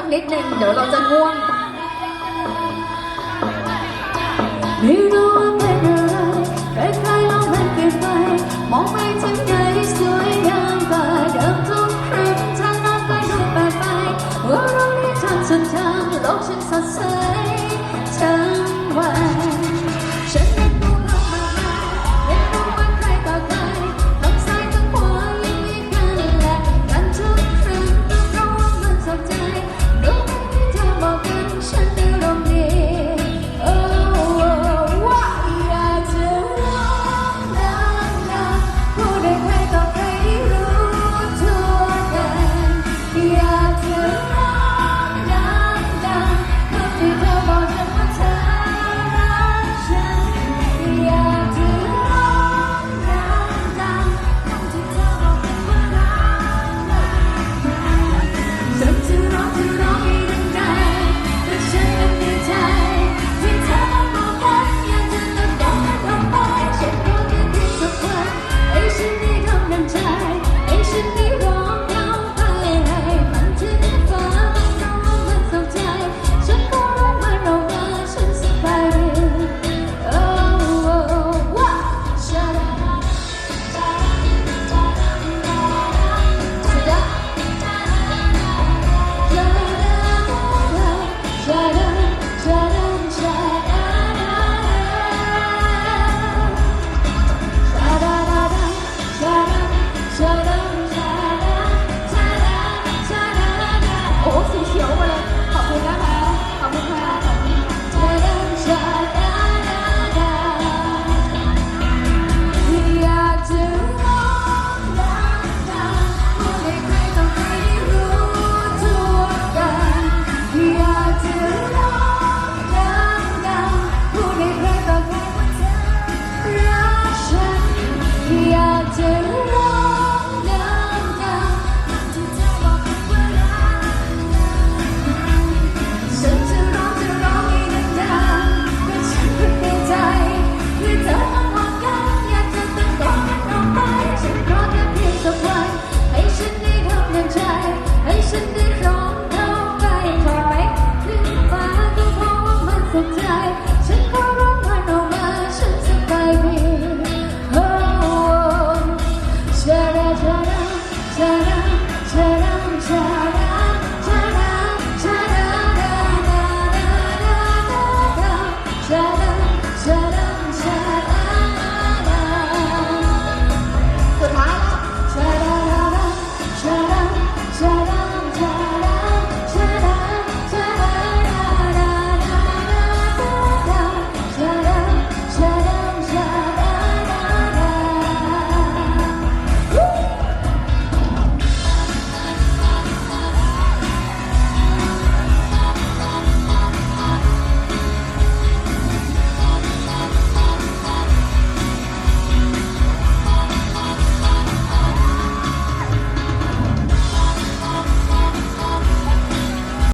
ักนิดหนึ่งเดี๋ยวเราจะง่วงไม่รู้ว่าเป็นอะไรใครๆลองมันเปลี่ยนไปมองไปที่ไหนสวยงามกว่าเดิมทุกครั้งทางนั้นไปดูแปลกไปว่าเราได้ทันสุดทางโลกฉันสดใส